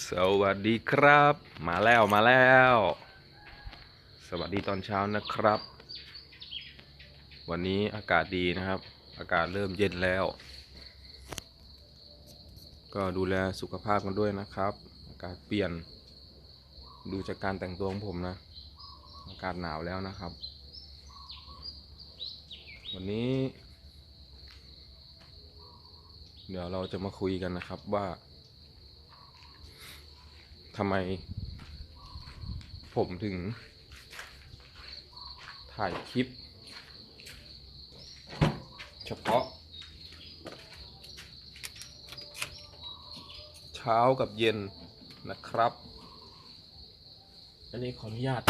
สวัสดีครับ มาแล้วมาแล้ว สวัสดีตอนเช้านะครับ วันนี้อากาศดีนะครับ อากาศเริ่มเย็นแล้ว ก็ดูแลสุขภาพกันด้วยนะครับ อากาศเปลี่ยน ดูจากการแต่งตัวของผมนะ อากาศหนาวแล้วนะครับ วันนี้ เดี๋ยวเราจะมาคุยกันนะครับว่า ทำไม ผมถึง ถ่ายคลิป เฉพาะ เช้ากับเย็นนะครับ อันนี้ขออนุญาต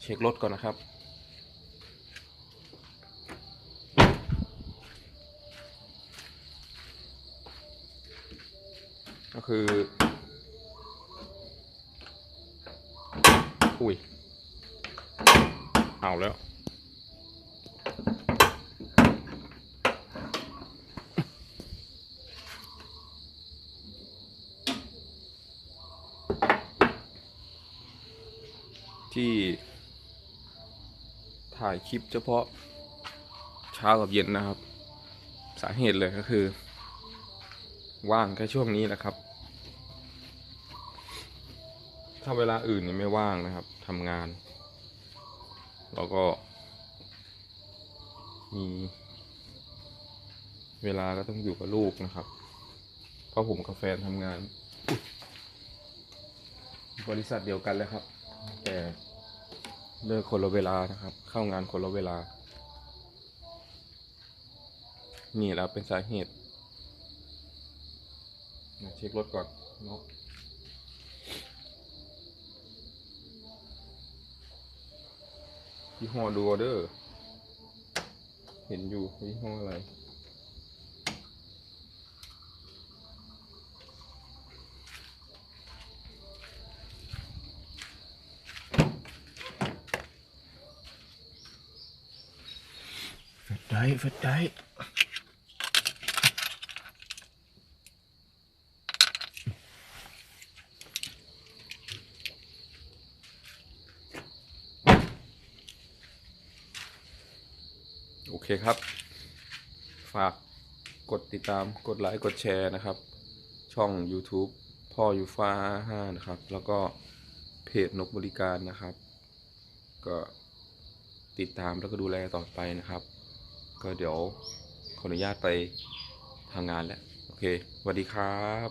เช็ครถก่อนนะครับก็คือ อุ้ย เอาแล้ว ที่ถ่ายคลิปเฉพาะเช้ากับเย็นนะครับ สาเหตุเลยก็คือ ว่างแค่ช่วงนี้แหละครับ ถ้าเวลาอื่นเนี่ยไม่ว่างนะครับทำงาน แล้วก็ มี เวลาก็ต้องอยู่กับลูกนะครับ เพราะผมกับแฟนทำงาน บริษัทเดียวกันเลยครับ แต่เลิกคนละเวลานะครับ เข้างานคนละเวลา นี่แหล้วเป็นสาเหตุนะเช็ครถก่อนเนาะ ยี่ห้อดูออเดอร์ เห็นอยู่ยี่ห้ออะไร เฟดได้เฟดได้ โอเคครับ ฝากกดติดตามกดไลค์กดแชร์นะครับ ช่อง YouTube พ่อยูฟ้าห้านะครับ แล้วก็เพจนกบริการนะครับ ก็ติดตามแล้วก็ดูแลต่อไปนะครับ ก็เดี๋ยวขออนุญาตไปทำงานแล้ว โอเคสวัสดีครับ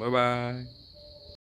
บ๊ายบาย